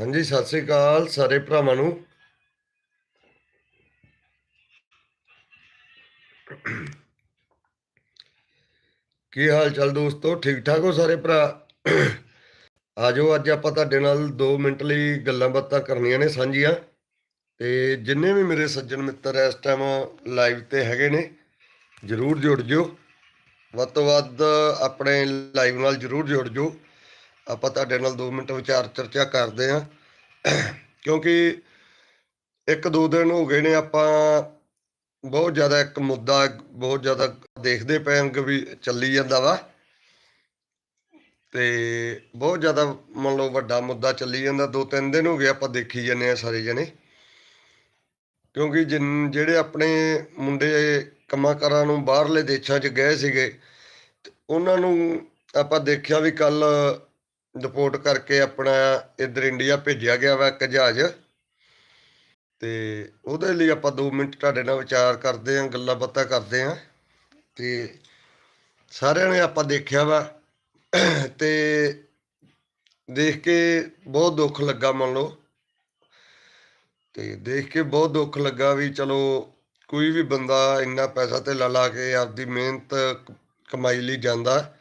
ਹਾਂਜੀ, ਸਤਿ ਸ੍ਰੀ ਅਕਾਲ ਸਾਰੇ ਭਰਾਵਾਂ ਨੂੰ। ਕੀ ਹਾਲ ਚਾਲ ਦੋਸਤੋ? ਠੀਕ ਠਾਕ ਹੋ ਸਾਰੇ ਭਰਾ? ਆਜੋ, ਅੱਜ ਆਪਾਂ ਤੁਹਾਡੇ ਨਾਲ 2 ਮਿੰਟ ਲਈ ਗੱਲਾਂ ਬਾਤਾਂ ਕਰਨੀਆਂ ਨੇ ਸਾਂਝੀਆਂ। ਤੇ ਜਿੰਨੇ ਵੀ ਮੇਰੇ ਸੱਜਣ ਮਿੱਤਰ ਇਸ ਟਾਈਮ ਲਾਈਵ ਤੇ ਹੈਗੇ ਨੇ, ਜਰੂਰ ਜੁੜ ਜਿਓ। ਵੱਧ ਤੋਂ ਵੱਧ ਆਪਣੇ ਲਾਈਵ ਨਾਲ ਜਰੂਰ ਜੁੜ ਜਿਓ। ਆਪਾਂ ਤੁਹਾਡੇ ਨਾਲ 2 ਮਿੰਟ ਵਿਚਾਰ ਚਰਚਾ ਕਰਦੇ ਆਂ ਕਿਉਂਕਿ ਇੱਕ ਦੋ ਦਿਨ ਹੋ ਗਏ ਨੇ ਆਪਾਂ ਬਹੁਤ ਜ਼ਿਆਦਾ ਇੱਕ ਮੁੱਦਾ, ਬਹੁਤ ਜ਼ਿਆਦਾ ਦੇਖਦੇ ਪਏ ਹਾਂ ਕਿ ਵੀ ਚੱਲੀ ਜਾਂਦਾ ਵਾ। ਤੇ ਬਹੁਤ ਜ਼ਿਆਦਾ ਮੰਨ ਲਓ ਵੱਡਾ ਮੁੱਦਾ ਚੱਲੀ ਜਾਂਦਾ। ਦੋ ਤਿੰਨ ਦਿਨ ਹੋ ਗਏ ਆਪਾਂ ਦੇਖੀ ਜਾਂਦੇ ਆ ਸਾਰੇ ਜਣੇ। ਕਿਉਂਕਿ ਜਿਨ, ਜਿਹੜੇ ਆਪਣੇ ਮੁੰਡੇ ਕੰਮਾਂ ਕਾਰਾਂ ਨੂੰ ਬਾਹਰਲੇ ਦੇਸ਼ਾਂ 'ਚ ਗਏ ਸੀਗੇ ਉਹਨਾਂ ਨੂੰ ਆਪਾਂ ਦੇਖਿਆ ਵੀ ਕੱਲ ਰਿਪੋਰਟ ਕਰਕੇ ਆਪਣਾ ਇੱਧਰ ਇੰਡੀਆ ਭੇਜਿਆ ਗਿਆ ਵਾ ਇੱਕ ਜਹਾਜ਼। ਤੇ ਉਹਦੇ ਲਈ ਆਪਾਂ 2 ਮਿੰਟ ਤੁਹਾਡੇ ਨਾਲ ਵਿਚਾਰ ਕਰਦੇ ਆਂ, ਗੱਲਾਂ ਬਾਤਾਂ ਕਰਦੇ ਆਂ। ਤੇ ਸਾਰਿਆਂ ਨੇ ਆਪਾਂ ਦੇਖਿਆ ਵਾ। ਤੇ ਦੇਖ ਕੇ ਬਹੁਤ ਦੁੱਖ ਲੱਗਾ ਮੰਨ ਲਓ। ਤੇ ਦੇਖ ਕੇ ਬਹੁਤ ਦੁੱਖ ਲੱਗਾ ਵੀ ਚਲੋ ਕੋਈ ਵੀ ਬੰਦਾ ਇੰਨਾ ਪੈਸਾ ਤੇ ਲਾ ਲਾ ਕੇ ਆਪਦੀ ਮਿਹਨਤ, ਕਮਾਈ ਲਈ ਜਾਂਦਾ।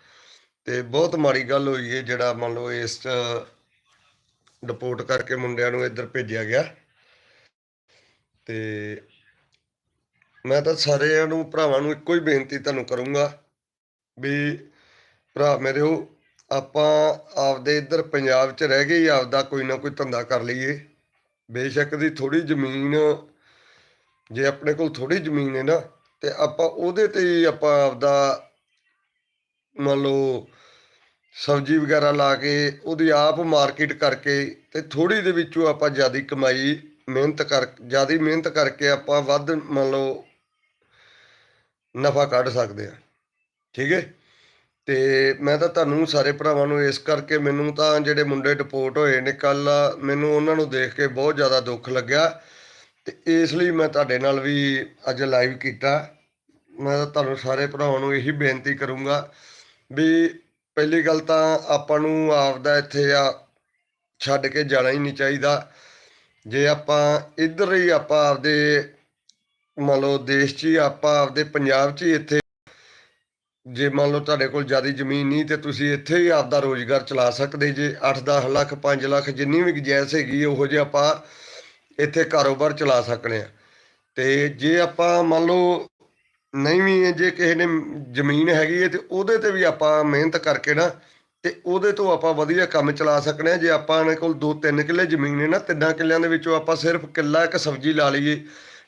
ਤੇ ਬਹੁਤ ਮਾੜੀ ਗੱਲ ਹੋਈ ਹੈ ਜਿਹੜਾ ਮੰਨ ਲਓ ਇਸ ਡਿਪੋਰਟ ਕਰਕੇ ਮੁੰਡਿਆਂ ਨੂੰ ਇੱਧਰ ਭੇਜਿਆ ਗਿਆ। ਤੇ ਮੈਂ ਤਾਂ ਸਾਰਿਆਂ ਨੂੰ, ਭਰਾਵਾਂ ਨੂੰ ਇੱਕੋ ਹੀ ਬੇਨਤੀ ਤੁਹਾਨੂੰ ਕਰੂੰਗਾ ਵੀ ਭਰਾ ਮੇਰਿਓ ਆਪਾਂ ਆਪਦੇ ਇੱਧਰ ਪੰਜਾਬ 'ਚ ਰਹਿ ਗਏ ਹੀ ਆਪਦਾ ਕੋਈ ਨਾ ਕੋਈ ਧੰਦਾ ਕਰ ਲਈਏ। ਬੇਸ਼ੱਕ ਦੀ ਥੋੜੀ ਜ਼ਮੀਨ, ਜੇ ਆਪਣੇ ਕੋਲ ਥੋੜੀ ਜ਼ਮੀਨ ਹੈ ਨਾ, ਤੇ ਆਪਾਂ ਉਹਦੇ ਤੇ ਹੀ ਆਪਾਂ ਆਪਦਾ ਮੰਨ ਲਓ ਸਬਜ਼ੀ ਵਗੈਰਾ ਲਾ ਕੇ ਉਹਦੀ ਆਪ ਮਾਰਕੀਟ ਕਰਕੇ ਤੇ ਥੋੜੀ ਦੇ ਵਿੱਚੋਂ ਆਪਾਂ ਜਿਆਦੀ ਕਮਾਈ ਮਿਹਨਤ ਕਰ, ਜਿਆਦੀ ਮਿਹਨਤ ਕਰਕੇ ਆਪਾਂ ਵੱਧ ਮੰਨ ਲਓ ਨਫਾ ਕੱਢ ਸਕਦੇ ਆ ਠੀਕ ਹੈ? ਤੇ ਮੈਂ ਤਾਂ ਤੁਹਾਨੂੰ ਸਾਰੇ ਭਰਾਵਾਂ ਨੂੰ ਇਸ ਕਰਕੇ ਮੈਨੂੰ ਤਾਂ ਜਿਹੜੇ ਮੁੰਡੇ ਡਿਪੋਰਟ ਹੋਏ ਨੇ ਕੱਲ ਮੈਨੂੰ ਉਹਨਾਂ ਨੂੰ ਦੇਖ ਕੇ ਬਹੁਤ ਜ਼ਿਆਦਾ ਦੁੱਖ ਲੱਗਿਆ ਤੇ ਇਸ ਲਈ ਮੈਂ ਤੁਹਾਡੇ ਨਾਲ ਵੀ ਅੱਜ ਲਾਈਵ ਕੀਤਾ। ਮੈਂ ਤਾਂ ਤੁਹਾਨੂੰ ਸਾਰੇ ਭਰਾਵਾਂ ਨੂੰ ਇਹੀ ਬੇਨਤੀ ਕਰੂੰਗਾ ਵੀ ਪਹਿਲੀ ਗੱਲ ਤਾਂ ਆਪਾਂ ਨੂੰ ਆਪਦਾ ਇੱਥੇ ਆ ਛੱਡ ਕੇ ਜਾਣਾ ਹੀ ਨਹੀਂ ਚਾਹੀਦਾ। ਜੇ ਆਪਾਂ ਇੱਧਰ ਹੀ ਆਪਾਂ ਆਪਦੇ, ਮੰਨ ਲਓ ਦੇਸ਼ 'ਚ ਹੀ ਆਪਾਂ ਆਪਦੇ ਪੰਜਾਬ 'ਚ ਹੀ ਇੱਥੇ, ਜੇ ਮੰਨ ਲਓ ਤੁਹਾਡੇ ਕੋਲ ਜ਼ਿਆਦਾ ਜ਼ਮੀਨ ਨਹੀਂ ਤੇ ਤੁਸੀਂ ਇੱਥੇ ਹੀ ਆਪਦਾ ਰੋਜ਼ਗਾਰ ਚਲਾ ਸਕਦੇ ਜੇ। 8-10 ਲੱਖ 5 ਲੱਖ ਜਿੰਨੀ ਵੀ ਗੁੰਜਾਇਸ਼ ਹੈਗੀ ਉਹੋ ਜਿਹਾ ਆਪਾਂ ਇੱਥੇ ਕਾਰੋਬਾਰ ਚਲਾ ਸਕਨੇ ਆ। ਤੇ ਜੇ ਆਪਾਂ ਮੰਨ ਲਓ ਨਹੀਂ ਵੀ ਹੈ, ਜੇ ਕਿਸੇ ਨੇ ਜ਼ਮੀਨ ਹੈਗੀ ਹੈ ਤੇ ਉਹਦੇ ਤੇ ਵੀ ਆਪਾਂ ਮਿਹਨਤ ਕਰਕੇ ਨਾ ਤੇ ਉਹਦੇ ਤੋਂ ਆਪਾਂ ਵਧੀਆ ਕੰਮ ਚਲਾ ਸਕਨੇ ਆ। ਜੇ ਆਪਾਂ ਨੇ ਕੋਲ 2-3 ਕਿੱਲੇ ਜ਼ਮੀਨ ਹੈ ਨਾ ਤਿੰਨਾਂ ਕਿੱਲਿਆਂ ਦੇ ਵਿੱਚੋਂ ਆਪਾਂ ਸਿਰਫ ਕਿੱਲਾ ਇੱਕ ਸਬਜ਼ੀ ਲਾ ਲਈਏ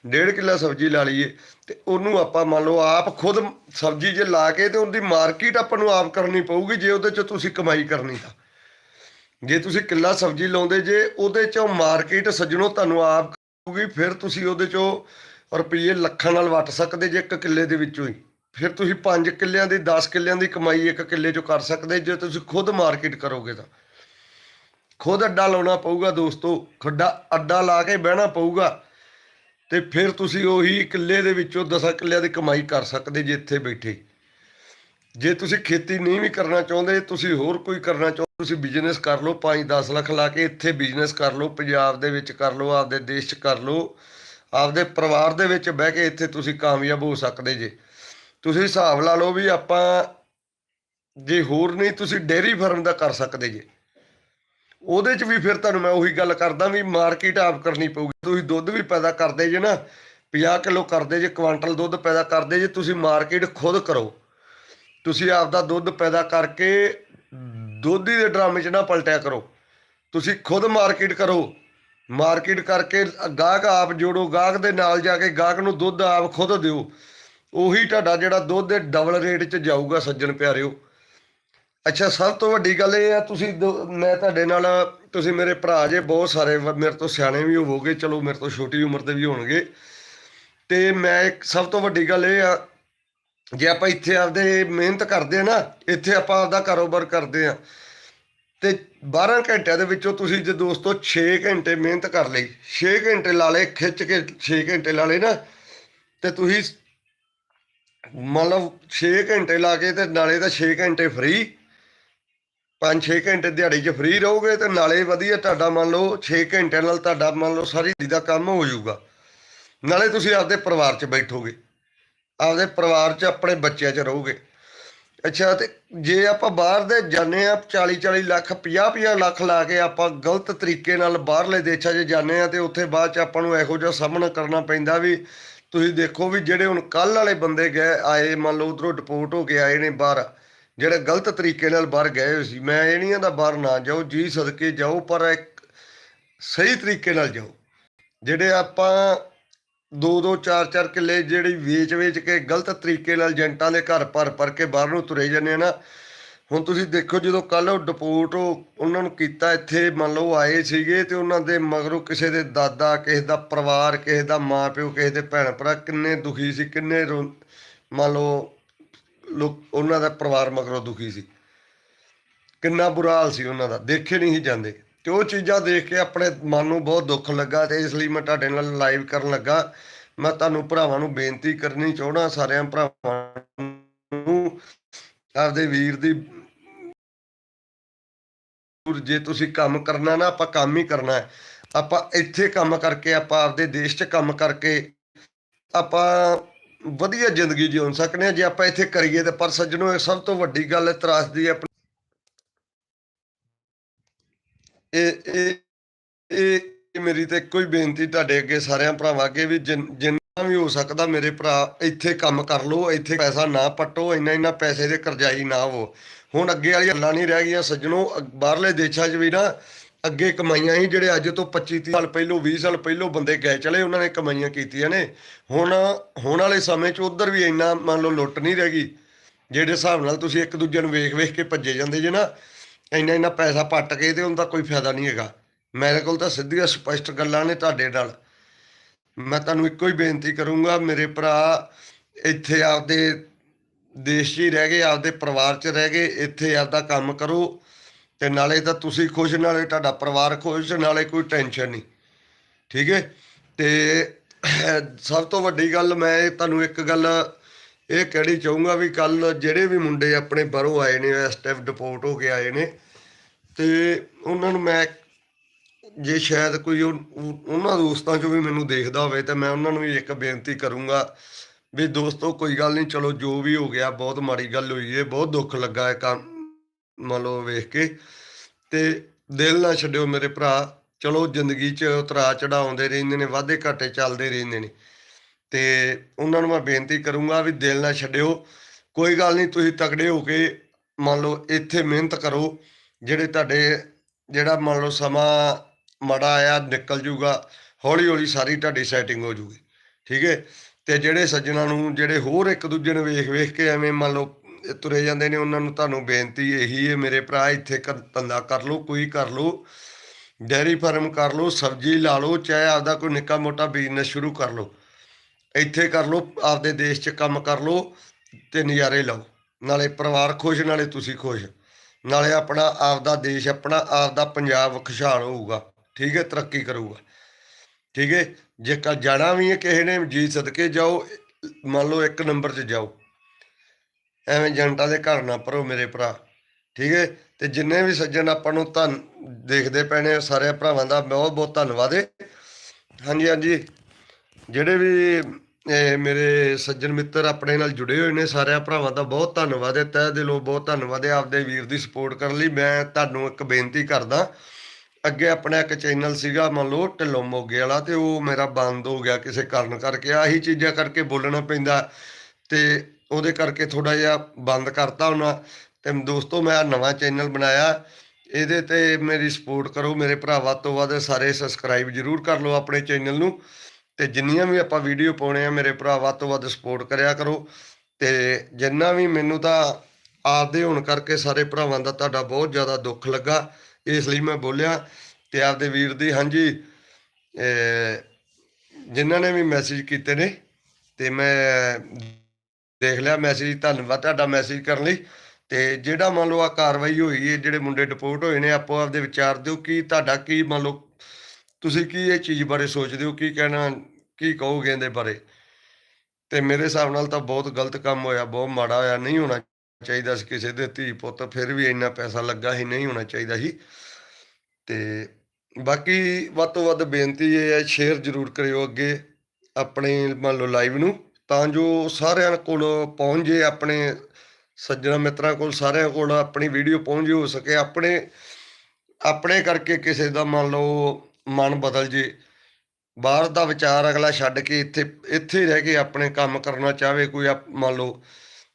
ਡੇਢ ਕਿੱਲਾ ਸਬਜ਼ੀ ਲਾ ਲਈਏ ਤੇ ਉਹਨੂੰ ਆਪਾਂ ਮੰਨ ਲਓ ਆਪ ਖੁਦ ਸਬਜ਼ੀ ਜੇ ਲਾ ਕੇ ਤੇ ਉਹਦੀ ਮਾਰਕੀਟ ਆਪਾਂ ਨੂੰ ਆਪ ਕਰਨੀ ਪਊਗੀ ਜੇ ਉਹਦੇ ਚ ਤੁਸੀਂ ਕਮਾਈ ਕਰਨੀ ਆ। ਜੇ ਤੁਸੀਂ ਕਿੱਲਾ ਸਬਜ਼ੀ ਲਾਉਂਦੇ ਜੇ ਉਹਦੇ ਚੋਂ ਮਾਰਕੀਟ ਸੱਜਣੋ ਤੁਹਾਨੂੰ ਆਪ ਕਰੂਗੀ ਫਿਰ ਤੁਸੀਂ ਉਹਦੇ ਚੋਂ ਰੁਪਈਏ ਲੱਖਾਂ ਨਾਲ ਵਟ ਸਕਦੇ ਜੇ ਇੱਕ ਕਿੱਲੇ ਦੇ ਵਿੱਚੋਂ ਹੀ। ਫਿਰ ਤੁਸੀਂ 5 ਕਿੱਲਿਆਂ ਦੀ 10 ਕਿੱਲਿਆਂ ਦੀ ਕਮਾਈ ਇੱਕ ਕਿੱਲੇ ਚੋਂ ਕਰ ਸਕਦੇ ਜੇ ਤੁਸੀਂ ਖੁਦ ਮਾਰਕੀਟ ਕਰੋਗੇ ਤਾਂ। ਖੁਦ ਅੱਡਾ ਲਾਉਣਾ ਪਊਗਾ ਦੋਸਤੋ, ਖੱਡਾ ਅੱਡਾ ਲਾ ਕੇ ਬਹਿਣਾ ਪਊਗਾ। ਤੇ ਫਿਰ ਤੁਸੀਂ ਉਹੀ ਕਿੱਲੇ ਦੇ ਵਿੱਚੋਂ 10 ਕਿੱਲਿਆਂ ਦੀ ਕਮਾਈ ਕਰ ਸਕਦੇ ਜੇ ਇੱਥੇ ਬੈਠੇ। ਜੇ ਤੁਸੀਂ ਖੇਤੀ ਨਹੀਂ ਵੀ ਕਰਨਾ ਚਾਹੁੰਦੇ, ਤੁਸੀਂ ਹੋਰ ਕੋਈ ਕਰਨਾ ਚਾਹੁੰਦੇ, ਤੁਸੀਂ ਬਿਜ਼ਨਸ ਕਰ ਲਓ 5-10 ਲੱਖ ਲਾ ਕੇ ਇੱਥੇ ਬਿਜ਼ਨਸ ਕਰ ਲਓ, ਪੰਜਾਬ ਦੇ ਵਿੱਚ ਕਰ ਲਓ, ਆਪਦੇ ਦੇਸ਼ 'ਚ ਕਰ ਲਓ। ਆਪਦੇ ਪਰਿਵਾਰ ਦੇ ਵਿੱਚ ਬਹਿ ਕੇ ਇੱਥੇ ਤੁਸੀਂ ਕਾਮਯਾਬ ਹੋ ਸਕਦੇ ਜੇ। ਤੁਸੀਂ ਹਿਸਾਬ ਲਾ ਲਓ ਵੀ ਆਪਾਂ ਜੇ ਹੋਰ ਨਹੀਂ, ਤੁਸੀਂ ਡੇਅਰੀ ਫਾਰਮ ਦਾ ਕਰ ਸਕਦੇ ਜੇ। ਉਹਦੇ 'ਚ ਵੀ ਫਿਰ ਤੁਹਾਨੂੰ ਮੈਂ ਉਹੀ ਗੱਲ ਕਰਦਾ ਵੀ ਮਾਰਕੀਟ ਆਪ ਕਰਨੀ ਪਊਗੀ। ਤੁਸੀਂ ਦੁੱਧ ਵੀ ਪੈਦਾ ਕਰਦੇ ਜੇ ਨਾ 50 ਕਿਲੋ ਕਰਦੇ ਜੇ, ਕੁਆਂਟਲ ਦੁੱਧ ਪੈਦਾ ਕਰਦੇ ਜੇ, ਤੁਸੀਂ ਮਾਰਕੀਟ ਖੁਦ ਕਰੋ। ਤੁਸੀਂ ਆਪਦਾ ਦੁੱਧ ਪੈਦਾ ਕਰਕੇ ਦੁੱਧ ਦੇ ਡਰਮ 'ਚ ਨਾ ਪਲਟਿਆ ਕਰੋ। ਤੁਸੀਂ ਖੁਦ ਮਾਰਕੀਟ ਕਰੋ। ਮਾਰਕੀਟ ਕਰਕੇ ਗਾਹਕ ਆਪ ਜੋੜੋ, ਗਾਹਕ ਦੇ ਨਾਲ ਜਾ ਕੇ ਗਾਹਕ ਨੂੰ ਦੁੱਧ ਆਪ ਖੁਦ ਦਿਓ। ਉਹੀ ਤੁਹਾਡਾ ਜਿਹੜਾ ਦੁੱਧ ਦੇ ਡਬਲ ਰੇਟ 'ਚ ਜਾਊਗਾ ਸੱਜਣ ਪਿਆਰਿਓ। ਅੱਛਾ, ਸਭ ਤੋਂ ਵੱਡੀ ਗੱਲ ਇਹ ਆ, ਤੁਸੀਂ ਦੋ- ਮੈਂ ਤੁਹਾਡੇ ਨਾਲ, ਤੁਸੀਂ ਮੇਰੇ ਭਰਾ ਜੇ ਬਹੁਤ ਸਾਰੇ, ਮੇਰੇ ਤੋਂ ਸਿਆਣੇ ਵੀ ਹੋਵੋਗੇ, ਚਲੋ ਮੇਰੇ ਤੋਂ ਛੋਟੀ ਉਮਰ ਦੇ ਵੀ ਹੋਣਗੇ। ਤੇ ਮੈਂ ਇੱਕ ਸਭ ਤੋਂ ਵੱਡੀ ਗੱਲ ਇਹ ਆ, ਜੇ ਆਪਾਂ ਇੱਥੇ ਆਪਦੇ ਮਿਹਨਤ ਕਰਦੇ ਆ ਨਾ, ਇੱਥੇ ਆਪਾਂ ਆਪਦਾ ਕਾਰੋਬਾਰ ਕਰਦੇ ਆ। ਤੇ 12 ਘੰਟਿਆਂ ਦੇ ਵਿੱਚੋਂ ਤੁਸੀਂ ਜੇ ਦੋਸਤੋ 6 ਘੰਟੇ ਮਿਹਨਤ ਕਰ ਲਈ 6 ਘੰਟੇ ਲਾ ਲਏ, ਖਿੱਚ ਕੇ 6 ਘੰਟੇ ਲਾ ਲਏ ਨਾ, ਤੇ ਤੁਸੀਂ ਮੰਨ ਲਓ 6 ਘੰਟੇ ਲਾ ਕੇ ਤੇ ਨਾਲੇ ਤਾਂ 6 ਘੰਟੇ ਫ੍ਰੀ 5-6 ਘੰਟੇ ਦਿਹਾੜੀ 'ਚ ਫ੍ਰੀ ਰਹੋਗੇ ਤੇ ਨਾਲੇ ਵਧੀਆ ਤੁਹਾਡਾ ਮੰਨ ਲਓ 6 ਘੰਟਿਆਂ ਨਾਲ ਤੁਹਾਡਾ ਮੰਨ ਲਓ ਸਾਰੀ ਦਿਹਾੜੀ ਦਾ ਕੰਮ ਹੋ ਜਾਊਗਾ। ਨਾਲੇ ਤੁਸੀਂ ਆਪਦੇ ਪਰਿਵਾਰ 'ਚ ਬੈਠੋਗੇ, ਆਪਦੇ ਪਰਿਵਾਰ 'ਚ ਆਪਣੇ ਬੱਚਿਆਂ 'ਚ ਰਹੋਗੇ। ਅੱਛਾ, ਤੇ ਜੇ ਆਪਾਂ ਬਾਹਰ ਦੇ ਜਾਂਦੇ ਆ 40 40 ਲੱਖ 50 50 ਲੱਖ ਲਾ ਕੇ ਆਪਾਂ ਗਲਤ ਤਰੀਕੇ ਨਾਲ ਬਾਹਰਲੇ ਦੇਸ਼ਾਂ 'ਚ ਜਾਂਦੇ ਆ ਤੇ ਉੱਥੇ ਬਾਅਦ 'ਚ ਆਪਾਂ ਨੂੰ ਇਹੋ ਜਿਹਾ ਸਾਹਮਣਾ ਕਰਨਾ ਪੈਂਦਾ ਵੀ ਤੁਸੀਂ ਦੇਖੋ ਵੀ ਜਿਹੜੇ ਹੁਣ ਕੱਲ ਵਾਲੇ ਬੰਦੇ ਗਏ, ਆਏ, ਮੰਨ ਲਓ ਉਧਰੋਂ ਡਿਪੋਰਟ ਹੋ ਕੇ ਆਏ ਨੇ ਬਾਹਰ, ਜਿਹੜੇ ਗਲਤ ਤਰੀਕੇ ਨਾਲ ਬਾਹਰ ਗਏ ਹੋਏ ਸੀ, ਮੈਂ ਇਹ ਨਹੀਂ ਆਂਦਾ ਬਾਹਰ ਨਾ ਜਾਓ, ਜੀ ਸਦਕੇ ਜਾਓ, ਪਰ ਇੱਕ ਸਹੀ ਤਰੀਕੇ ਨਾਲ ਜਾਓ। ਜਿਹੜੇ ਆਪਾਂ ਦੋ ਦੋ ਚਾਰ ਚਾਰ ਕਿੱਲੇ ਜਿਹੜੀ ਵੇਚ ਵੇਚ ਕੇ ਗਲਤ ਤਰੀਕੇ ਨਾਲ ਏਜੰਟਾਂ ਦੇ ਘਰ ਭਰ ਭਰ ਕੇ ਬਾਹਰ ਨੂੰ ਤੁਰੇ ਜਾਂਦੇ ਆ ਨਾ। ਹੁਣ ਤੁਸੀਂ ਦੇਖੋ ਜਦੋਂ ਕੱਲ ਉਹ ਡਿਪੋਰਟ ਉਹਨਾਂ ਨੂੰ ਕੀਤਾ, ਇੱਥੇ ਮੰਨ ਲਓ ਆਏ ਸੀਗੇ ਤੇ ਉਹਨਾਂ ਦੇ ਮਗਰੋਂ ਕਿਸੇ ਦੇ ਦਾਦਾ, ਕਿਸੇ ਦਾ ਪਰਿਵਾਰ, ਕਿਸੇ ਦਾ ਮਾਪਿਓ, ਕਿਸੇ ਦੇ ਭੈਣ ਭਰਾ ਕਿੰਨੇ ਦੁਖੀ ਸੀ, ਕਿੰਨੇ ਰੋ- ਮੰਨ ਲਓ ਲੋਕ ਉਹਨਾਂ ਦਾ ਪਰਿਵਾਰ ਮਗਰੋਂ ਦੁਖੀ ਸੀ। ਕਿੰਨਾ ਬੁਰਾ ਹਾਲ ਸੀ ਉਹਨਾਂ ਦਾ, ਦੇਖੇ ਨਹੀਂ ਸੀ ਜਾਂਦੇ। ਤੇ ਉਹ ਚੀਜ਼ਾਂ ਦੇਖ ਕੇ ਆਪਣੇ ਮਨ ਨੂੰ ਬਹੁਤ ਦੁੱਖ ਲੱਗਾ ਤੇ ਇਸ ਲਈ ਮੈਂ ਤੁਹਾਡੇ ਨਾਲ ਲਾਈਵ ਕਰਨ ਲੱਗਾ। ਮੈਂ ਤੁਹਾਨੂੰ ਭਰਾਵਾਂ ਨੂੰ ਬੇਨਤੀ ਕਰਨੀ ਚਾਹਣਾ ਸਾਰਿਆਂ ਭਰਾਵਾਂ ਨੂੰ, ਆਪਦੇ ਵੀਰ ਦੀ ਜੇ ਤੁਸੀਂ ਕੰਮ ਕਰਨਾ ਨਾ, ਆਪਾਂ ਕੰਮ ਹੀ ਕਰਨਾ ਹੈ। ਆਪਾਂ ਇੱਥੇ ਕੰਮ ਕਰਕੇ, ਆਪਾਂ ਆਪਦੇ ਦੇਸ਼ 'ਚ ਕੰਮ ਕਰਕੇ ਆਪਾਂ ਵਧੀਆ ਜ਼ਿੰਦਗੀ ਜਿਉਣ ਸਕਨੇ ਆ ਜੇ ਆਪਾਂ ਇੱਥੇ ਕਰੀਏ ਤੇ ਪਰ ਸੱਜਣੋ, ਇਹ ਸਭ ਤੋਂ ਵੱਡੀ ਗੱਲ ਹੈ, ਤਰਾਸਦੀ ਹੈ ਆਪਣੀ ਇਹ ਇਹ ਇਹ ਮੇਰੀ ਤੇ ਕੋਈ ਬੇਨਤੀ ਤੁਹਾਡੇ ਅੱਗੇ ਸਾਰਿਆਂ ਭਰਾਵਾਂ ਅੱਗੇ ਵੀ ਜਿੰਨ- ਜਿੰਨਾ ਵੀ ਹੋ ਸਕਦਾ ਮੇਰੇ ਭਰਾ ਇੱਥੇ ਕੰਮ ਕਰ ਲਓ, ਇੱਥੇ ਪੈਸਾ ਨਾ ਪੱਟੋ, ਇੰਨਾ ਇੰਨਾ ਪੈਸੇ ਦੇ ਕਰਜ਼ਾਈ ਨਾ ਹੋ ਹੁਣ ਅੱਗੇ ਵਾਲੀ ਗੱਲਾਂ ਨਹੀਂ ਰਹਿ ਗਈਆਂ, ਸੱਜਣੋ, ਅ- ਬਾਹਰਲੇ ਦੇਸ਼ਾਂ 'ਚ ਵੀ ਨਾ ਅੱਗੇ ਕਮਾਈਆਂ ਹੀ ਜਿਹੜੇ ਅੱਜ ਤੋਂ 25 30 ਸਾਲ ਪਹਿਲੋਂ 20 ਸਾਲ ਪਹਿਲੋਂ ਬੰਦੇ ਗਏ ਚਲੇ, ਉਹਨਾਂ ਨੇ ਕਮਾਈਆਂ ਕੀਤੀਆਂ ਨੇ। ਹੁਣ ਹੁਣ ਵਾਲੇ ਸਮੇਂ 'ਚ ਉਧਰ ਵੀ ਇੰਨਾ ਮੰਨ ਲਓ ਲੁੱਟ ਨਹੀਂ ਰਹਿ ਗਈ, ਜਿਹੜੇ ਹਿਸਾਬ ਨਾਲ ਤੁਸੀਂ ਇੱਕ ਦੂਜੇ ਨੂੰ ਵੇਖ ਵੇਖ ਕੇ ਭੱਜੇ ਜਾਂਦੇ ਜੇ ਨਾ। ਇੰਨਾ ਇੰਨਾ ਪੈਸਾ ਪੱਟ ਕੇ ਤੇ ਉਹਦਾ ਕੋਈ ਫਾਇਦਾ ਨਹੀਂ ਹੈਗਾ। ਮੇਰੇ ਕੋਲ ਤਾਂ ਸਿੱਧੀਆਂ ਸਪਸ਼ਟ ਗੱਲਾਂ ਨੇ ਤੁਹਾਡੇ ਨਾਲ। ਮੈਂ ਤੁਹਾਨੂੰ ਇੱਕੋ ਹੀ ਬੇਨਤੀ ਕਰੂੰਗਾ, ਮੇਰੇ ਭਰਾ ਇੱਥੇ ਆਪਦੇ ਦੇਸ਼ 'ਚ ਹੀ ਰਹਿ ਗਏ, ਆਪਦੇ ਪਰਿਵਾਰ 'ਚ ਰਹਿ ਗਏ, ਇੱਥੇ ਆਪਦਾ ਕੰਮ ਕਰੋ ਤੇ ਨਾਲੇ ਤਾਂ ਤੁਸੀਂ ਖੁਸ਼, ਨਾਲੇ ਤੁਹਾਡਾ ਪਰਿਵਾਰ ਖੁਸ਼, ਨਾਲੇ ਕੋਈ ਟੈਨਸ਼ਨ ਨਹੀਂ। ਠੀਕ ਹੈ? ਤੇ ਸਭ ਤੋਂ ਵੱਡੀ ਗੱਲ ਮੈਂ ਤੁਹਾਨੂੰ ਇੱਕ ਗੱਲ ਇਹ ਕਹਿਣੀ ਚਾਹੂੰਗਾ ਵੀ ਕੱਲ ਜਿਹੜੇ ਵੀ ਮੁੰਡੇ ਆਪਣੇ ਬਾਹਰੋਂ ਆਏ ਨੇ, ਇਸ ਟਾਈਮ ਡਿਪੋਰਟ ਹੋ ਕੇ ਆਏ ਨੇ ਤੇ ਉਹਨਾਂ ਨੂੰ ਮੈਂ ਜੇ ਸ਼ਾਇਦ ਕੋਈ ਉਹਨਾਂ ਦੋਸਤਾਂ ਚੋਂ ਵੀ ਮੈਨੂੰ ਦੇਖਦਾ ਹੋਵੇ ਤਾਂ ਮੈਂ ਉਹਨਾਂ ਨੂੰ ਵੀ ਇੱਕ ਬੇਨਤੀ ਕਰੂੰਗਾ ਵੀ ਦੋਸਤੋ, ਕੋਈ ਗੱਲ ਨਹੀਂ, ਚਲੋ ਜੋ ਵੀ ਹੋ ਗਿਆ, ਬਹੁਤ ਮਾੜੀ ਗੱਲ ਹੋਈ ਹੈ ਬਹੁਤ ਦੁੱਖ ਲੱਗਾ ਹੈ ਕੰਮ, ਮੰਨ ਲਓ ਵੇਖ ਕੇ ਤੇ ਦਿਲ ਨਾ ਛੱਡਿਓ ਮੇਰੇ ਭਰਾ, ਚਲੋ ਜ਼ਿੰਦਗੀ 'ਚ ਉਤਰਾ ਚੜਾਉਂਦੇ ਰਹਿੰਦੇ ਨੇ, ਵਾਧੇ ਘਾਟੇ ਚੱਲਦੇ ਰਹਿੰਦੇ ਨੇ। ਤੇ ਉਹਨਾਂ ਨੂੰ ਮੈਂ ਬੇਨਤੀ ਕਰੂੰਗਾ ਵੀ ਦਿਲ ਨਾ ਛੱਡਿਓ। ਕੋਈ ਗੱਲ ਨਹੀਂ, ਤੁਸੀਂ ਤਕੜੇ ਹੋ ਕੇ ਮੰਨ ਲਓ ਇੱਥੇ ਮਿਹਨਤ ਕਰੋ, ਜਿਹੜੇ ਤੁਹਾਡੇ, ਜਿਹੜਾ ਮੰਨ ਲਓ ਸਮਾਂ ਮੜਾ ਆਇਆ, ਨਿਕਲ ਜੂਗਾ ਹੌਲੀ ਹੌਲੀ ਸਾਰੀ ਤੁਹਾਡੀ ਸੈਟਿੰਗ ਹੋ ਜੂਗੀ, ਠੀਕ ਹੈ? ਤੇ ਜਿਹੜੇ ਸੱਜਣਾ ਨੂੰ, ਜਿਹੜੇ ਹੋਰ ਇੱਕ ਦੂਜੇ ਨੂੰ ਵੇਖ ਵੇਖ ਕੇ ਐਵੇਂ ਮੰਨ ਲਓ ਤੁਰੇ ਜਾਂਦੇ ਨੇ, ਉਹਨਾਂ ਨੂੰ ਤੁਹਾਨੂੰ ਬੇਨਤੀ ਇਹੀ ਹੈ, ਮੇਰੇ ਭਰਾ, ਇੱਥੇ ਕਰ- ਧੰਦਾ ਕਰ ਲਓ, ਕੋਈ ਕਰ ਲਓ ਡੈਰੀ ਫਾਰਮ ਕਰ ਲਓ, ਸਬਜ਼ੀ ਲਾ ਲਓ, ਚਾਹੇ ਆਪਦਾ ਕੋਈ ਨਿੱਕਾ ਮੋਟਾ ਬਿਜ਼ਨਸ ਸ਼ੁਰੂ ਕਰ ਲਓ। ਇੱਥੇ ਕਰ ਲਓ, ਆਪਦੇ ਦੇਸ਼ 'ਚ ਕੰਮ ਕਰ ਲਓ ਤੇ ਨਜ਼ਾਰੇ ਲਓ। ਨਾਲੇ ਪਰਿਵਾਰ ਖੁਸ਼, ਨਾਲੇ ਤੁਸੀਂ ਖੁਸ਼। ਨਾਲੇ ਆਪਣਾ, ਆਪਦਾ ਦੇਸ਼, ਆਪਣਾ, ਆਪਦਾ ਪੰਜਾਬ ਖੁਸ਼ਹਾਲ ਹੋਊਗਾ। ਠੀਕ ਹੈ, ਤਰੱਕੀ ਕਰੂਗਾ। ਠੀਕ ਹੈ ਜੇ ਕਾ ਜਾਣਾ ਵੀ ਹੈ ਕਿਸੇ ਨੇ, ਜੀ ਸਦਕੇ ਜਾਓ, ਮੰਨ ਲਓ ਇੱਕ ਨੰਬਰ 'ਚ ਜਾਓ। ਐਵੇਂ ਏਜੰਟਾਂ ਦੇ ਘਰ ਨਾ ਭਰੋ ਮੇਰੇ ਭਰਾ। ਠੀਕ ਹੈ, ਤੇ ਜਿੰਨੇ ਵੀ ਸੱਜਣ ਆਪਾਂ ਨੂੰ ਧੰਨ ਦੇਖਦੇ ਪੈਣੇ ਨੇ, ਸਾਰੇ ਭਰਾਵਾਂ ਦਾ ਬਹੁਤ ਬਹੁਤ ਧੰਨਵਾਦ ਹੈ ਹਾਂਜੀ ਹਾਂਜੀ। ਜਿਹੜੇ ਵੀ ਮੇਰੇ ਸੱਜਣ ਮਿੱਤਰ ਆਪਣੇ ਨਾਲ ਜੁੜੇ ਹੋਏ ਨੇ, ਸਾਰਿਆਂ ਭਰਾਵਾਂ ਦਾ ਬਹੁਤ ਧੰਨਵਾਦ ਹੈ, ਤਹਿ ਦਿਲੋਂ ਬਹੁਤ ਧੰਨਵਾਦ ਹੈ, ਆਪਦੇ ਵੀਰ ਦੀ ਸਪੋਰਟ ਕਰਨ ਲਈ। ਮੈਂ ਤੁਹਾਨੂੰ ਇੱਕ ਬੇਨਤੀ ਕਰਦਾ, ਅੱਗੇ ਆਪਣਾ ਇੱਕ ਚੈਨਲ ਸੀਗਾ, ਮੰਨ ਲਓ ਢਿੱਲੋਂ ਮੋਗੇ ਵਾਲਾ, ਤੇ ਉਹ ਮੇਰਾ ਬੰਦ ਹੋ ਗਿਆ ਕਿਸੇ ਕਾਰਨ ਕਰਕੇ। ਆਹੀ ਚੀਜ਼ਾਂ ਕਰਕੇ ਬੋਲਣਾ ਪੈਂਦਾ, ਤੇ ਉਹਦੇ ਕਰਕੇ ਥੋੜਾ ਜਿਹਾ ਬੰਦ ਕਰਤਾ ਉਹਨਾਂ। ਤੇ ਦੋਸਤੋ, ਮੈਂ ਆਹ ਨਵਾਂ ਚੈਨਲ ਬਣਾਇਆ, ਇਹਦੇ ਤੇ ਮੇਰੀ ਸਪੋਰਟ ਕਰੋ, ਮੇਰੇ ਭਰਾ ਵੱਧ ਤੋਂ ਵੱਧ ਸਾਰੇ ਸਬਸਕ੍ਰਾਈਬ ਜਰੂਰ ਕਰ ਲਓ ਆਪਣੇ ਚੈਨਲ ਨੂੰ। ਤੇ ਜਿੰਨੀਆਂ ਵੀ ਆਪਾਂ ਵੀਡੀਓ ਪਾਉਣੇ ਆ, ਮੇਰੇ ਭਰਾ ਵੱਧ ਤੋਂ ਵੱਧ ਸਪੋਰਟ ਕਰਿਆ ਕਰੋ। ਤੇ ਜਿੰਨਾ ਵੀ ਮੈਨੂੰ ਤਾਂ ਆਪਦੇ ਹੋਣ ਕਰਕੇ ਸਾਰੇ ਭਰਾਵਾਂ ਦਾ ਤੁਹਾਡਾ ਬਹੁਤ ਜ਼ਿਆਦਾ ਦੁੱਖ ਲੱਗਾ, ਇਸ ਲਈ ਮੈਂ ਬੋਲਿਆ। ਤੇ ਆਪਦੇ ਵੀਰ ਦੀ, ਹਾਂਜੀ ਜਿਨ੍ਹਾਂ ਨੇ ਵੀ ਮੈਸੇਜ ਕੀਤੇ ਨੇ, ਤੇ ਮੈਂ ਦੇਖ ਲਿਆ ਮੈਸੇਜ ਧੰਨਵਾਦ ਤੁਹਾਡਾ ਮੈਸੇਜ ਕਰਨ ਲਈ। ਤੇ ਜਿਹੜਾ ਮੰਨ ਲਓ ਆ ਕਾਰਵਾਈ ਹੋਈ ਹੈ ਜਿਹੜੇ ਮੁੰਡੇ ਡਿਪੋਰਟ ਹੋਏ ਨੇ, ਆਪੋ ਆਪਦੇ ਵਿਚਾਰ ਦਿਓ, ਕੀ ਤੁਹਾਡਾ ਕੀ ਮੰਨ ਲਓ, ਤੁਸੀਂ ਕੀ ਇਹ ਚੀਜ਼ ਬਾਰੇ ਸੋਚਦੇ ਹੋ, ਕੀ ਕਹਿਣਾ ਕੀ ਕਹੋਗੇ ਇਹਦੇ ਬਾਰੇ? ਤੇ ਮੇਰੇ ਹਿਸਾਬ ਨਾਲ ਤਾਂ ਬਹੁਤ ਗਲਤ ਕੰਮ ਹੋਇਆ, ਬਹੁਤ ਮਾੜਾ ਹੋਇਆ, ਨਹੀਂ ਹੋਣਾ ਚਾਹੀਦਾ ਸੀ ਕਿਸੇ ਦੇ ਧੀ ਪੁੱਤ, ਫਿਰ ਵੀ ਇੰਨਾ ਪੈਸਾ ਲੱਗਾ ਹੀ ਨਹੀਂ ਹੋਣਾ ਚਾਹੀਦਾ ਸੀ। ਤੇ ਬਾਕੀ ਵੱਧ ਤੋਂ ਵੱਧ ਬੇਨਤੀ ਇਹ ਹੈ ਸ਼ੇਅਰ ਜ਼ਰੂਰ ਕਰਿਓ ਅੱਗੇ ਆਪਣੇ, ਮੰਨ ਲਓ ਲਾਈਵ ਨੂੰ, ਤਾਂ ਜੋ ਸਾਰਿਆਂ ਕੋਲ ਪਹੁੰਚ ਜੇ, ਆਪਣੇ ਸੱਜਣਾ ਮਿੱਤਰਾਂ ਕੋਲ ਸਾਰਿਆਂ ਕੋਲ ਆਪਣੀ ਵੀਡੀਓ ਪਹੁੰਚ ਜੇ, ਹੋ ਸਕੇ ਆਪਣੇ ਆਪਣੇ ਕਰਕੇ ਕਿਸੇ ਦਾ ਮੰਨ ਲਓ ਮਨ ਬਦਲ ਜੇ। ਬਾਹਰ ਦਾ ਵਿਚਾਰ ਅਗਲਾ ਛੱਡ ਕੇ ਇੱਥੇ ਇੱਥੇ ਰਹਿ ਕੇ ਆਪਣੇ ਕੰਮ ਕਰਨਾ ਚਾਹਵੇ ਕੋਈ ਆਪ- ਮੰਨ ਲਓ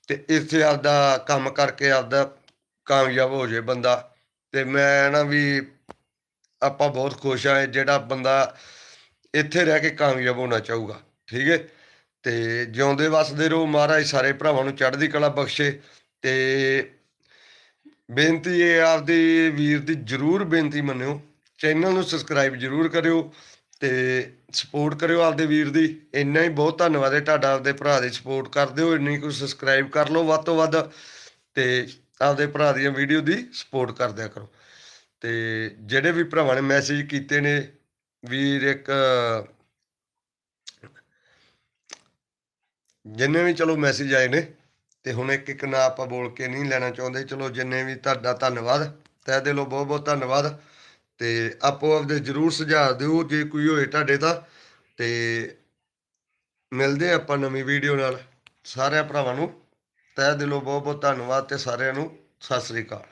ਤੇ ਇੱਥੇ ਆਪਦਾ ਕੰਮ ਕਰਕੇ ਆਪਦਾ ਕਾਮਯਾਬ ਹੋ ਜੇ ਬੰਦਾ। ਤੇ ਮੈਂ ਨਾ ਵੀ ਆਪਾਂ ਬਹੁਤ ਖੁਸ਼ ਆ ਜਿਹੜਾ ਬੰਦਾ ਇੱਥੇ ਰਹਿ ਕੇ ਕਾਮਯਾਬ ਹੋਣਾ ਚਾਹੂਗਾ, ਠੀਕ ਹੈ? ਤੇ ਜਿਉਂਦੇ ਵਸਦੇ ਰਹੋ ਮਹਾਰਾਜ, ਸਾਰੇ ਭਰਾਵਾਂ ਨੂੰ ਚੜ੍ਹਦੀ ਕਲਾ ਬਖਸ਼ੇ। ਤੇ ਬੇਨਤੀ ਇਹ ਆਪਦੀ ਵੀਰ ਦੀ ਜਰੂਰ ਬੇਨਤੀ ਮੰਨਿਓ, ਚੈਨਲ ਨੂੰ ਸਬਸਕ੍ਰਾਈਬ ਜਰੂਰ ਕਰਿਓ। ਤੇ ਸਪੋਰਟ ਕਰਿਓ ਆਪਦੇ ਵੀਰ ਦੀ। ਇੰਨਾ ਹੀ ਬਹੁਤ ਧੰਨਵਾਦ ਹੈ ਤੁਹਾਡਾ ਆਪਦੇ ਭਰਾ ਦੀ ਸਪੋਰਟ ਕਰਦੇ ਹੋ ਇੰਨੀ ਕੁ ਸਬਸਕ੍ਰਾਈਬ ਕਰ ਲਓ ਵੱਧ ਤੋਂ ਵੱਧ ਤੇ ਆਪਦੇ ਭਰਾ ਦੀਆਂ ਵੀਡੀਓ ਦੀ ਸਪੋਰਟ ਕਰਦਿਆ ਕਰੋ। ਤੇ ਜਿਹੜੇ ਵੀ ਭਰਾਵਾਂ ਨੇ ਮੈਸੇਜ ਕੀਤੇ ਨੇ, ਵੀਰ ਇੱਕ, ਜਿੰਨੇ ਵੀ ਚਲੋ ਮੈਸੇਜ ਆਏ ਨੇ, ਤੇ ਹੁਣ ਇੱਕ ਇੱਕ ਨਾ ਆਪਾਂ ਬੋਲ ਕੇ ਨਹੀਂ ਲੈਣਾ ਚਾਹੁੰਦੇ। ਚਲੋ ਜਿੰਨੇ ਵੀ ਤੁਹਾਡਾ ਧੰਨਵਾਦ, ਤਹਿ ਦਿਲੋਂ ਬਹੁਤ ਬਹੁਤ ਧੰਨਵਾਦ। ਤੇ ਆਪੋ ਆਪਦੇ ਜਰੂਰ ਸੁਝਾਅ ਦਿਓ, ਜੇ ਕੋਈ ਹੋਏ ਤੁਹਾਡੇ ਦਾ ਤੇ ਮਿਲਦੇ ਆਪਾਂ ਨਵੀਂ ਵੀਡੀਓ ਨਾਲ। ਸਾਰਿਆਂ ਭਰਾਵਾਂ ਨੂੰ ਤਹਿ ਦਿਲੋਂ ਬਹੁਤ ਬਹੁਤ ਧੰਨਵਾਦ ਤੇ ਸਾਰਿਆਂ ਨੂੰ ਸਤਿ ਸ੍ਰੀ ਅਕਾਲ।